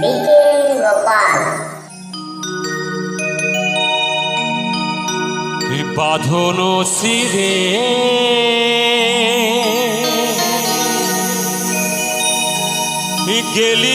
বিকেল গোপাল বাঁধন শিরে গেলি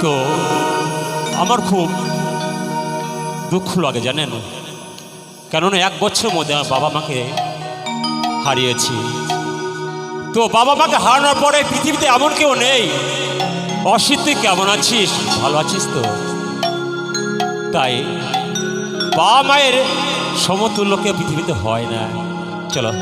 তো আমার খুব দুঃখ লাগে, জানেন? কেননা এক বছর মধ্যে আমার বাবা মাকে হারিয়েছি। তো বাবা মাকে হারানোর পরে পৃথিবীতে এমন কেউ নেই। অসিত, তুই কেমন আছিস? ভালো আছিস তো? তাই বাবা মায়ের সমতুল্যকে পৃথিবীতে হয় না। চলো।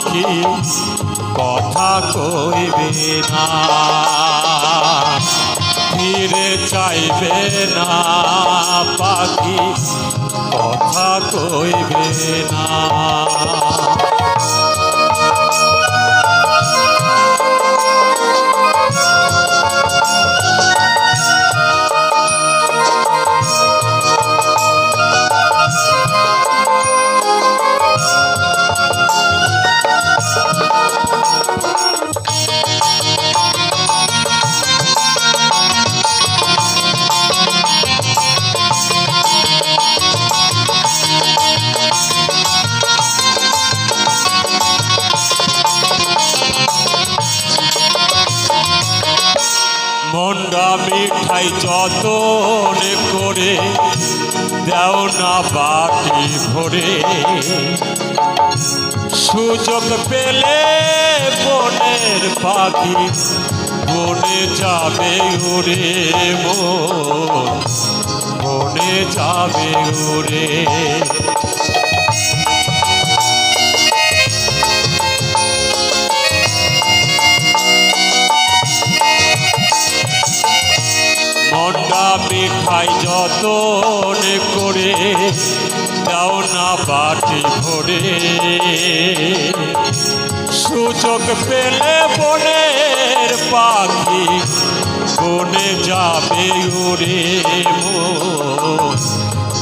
পাখি কথা কইবে না। ফিরে চাইবে না পাখি কথা কইবে না। মিঠাই যতন করে দেও না বাটি ভরে। সুযোগ পেলে বনের পাখি বনে যাবে উড়ে মন। বনে যাবে উড়ে। মিঠাই যতন করে দাও না বাটি ভরে। সুযোগ পেলে বনের পাখি বনে যাবে উড়ে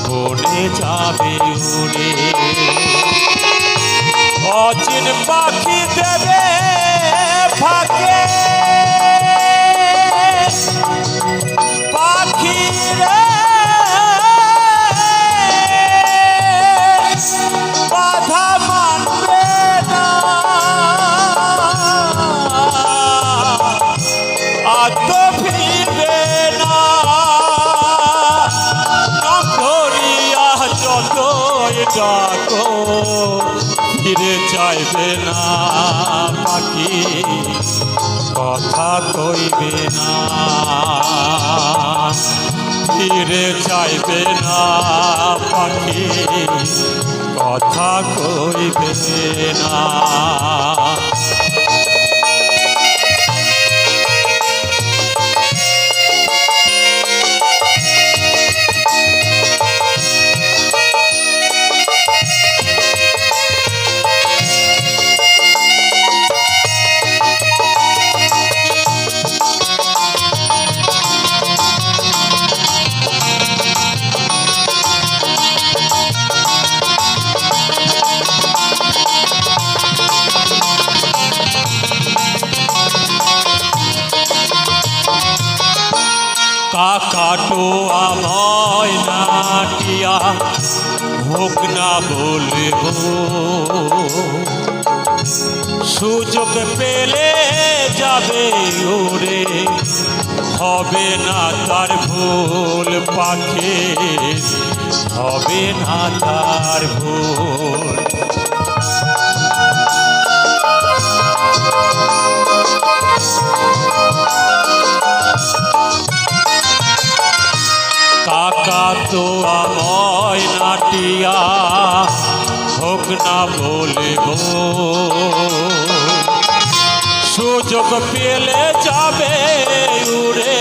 বনে যাবে উড়ে। অচিন পাখি দেবে ফাঁকে। পাখি রে বাধা মানবে না। আর তো ফিরবে না। নাম ধরিয়া যতই ডাকো, ফিরে চাইবে না পাখি। কথা কইবে না। ফিরে চাইবে না পাখি। কথা কইবে না। হোক না বলব সুযোগ পেলে যাবে ওরে, হবে না তার ভুল পাখে, হবে না তার ভুল। না বলব সুযোগ পেলে যাবে উড়ে,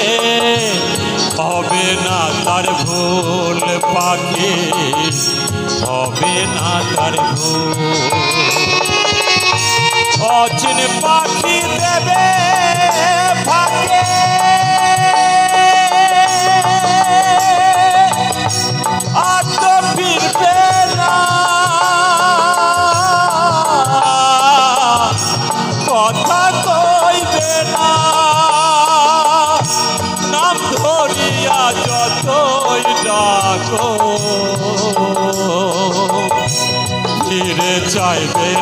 হবে না তার ভুল পাখি, হবে না তার ভুল। অচিন পাখি দেবে আর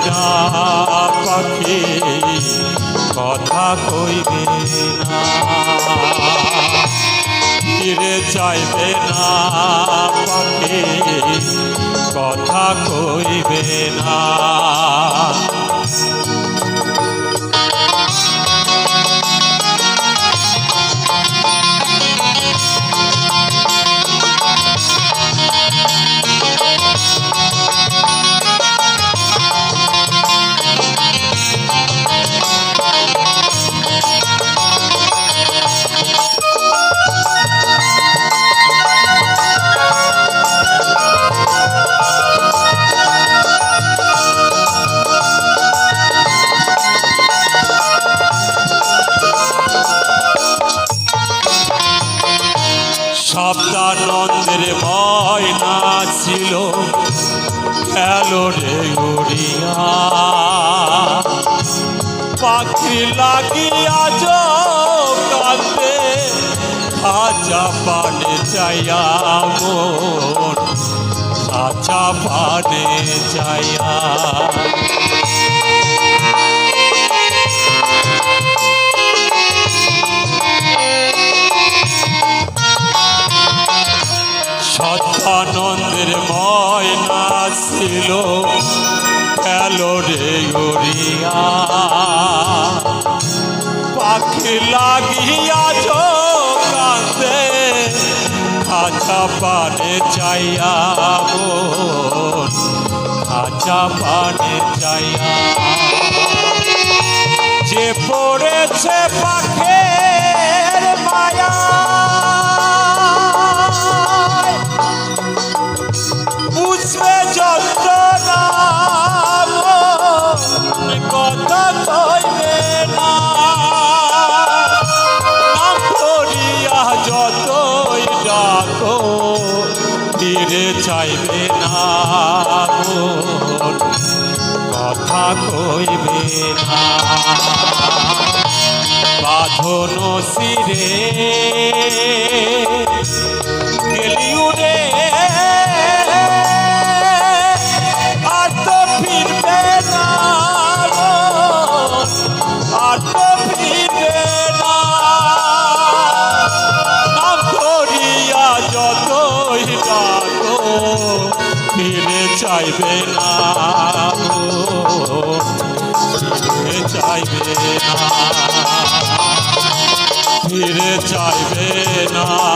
না পাখি কথা কইবে না। ফিরে চাইবে না পাখি কথা কইবে না। গেল রে উড়িয়া পাখি লাগিয়া কান্দে খাজা পানে চাইয়া মোর খাজা পানে চাইয়া খাঁচা পানে চাইয়া আচা পানে চাইয়া যে পড়েছে পাখের মায়া চাইবে না। কথা কইবে না। বাঁধন শিরে। গেলিউ রে। আর তো ফিরবে না। আর তো ফিরবে না। চাইবে না ফিরে চাইবে না ফিরে চাইবে না।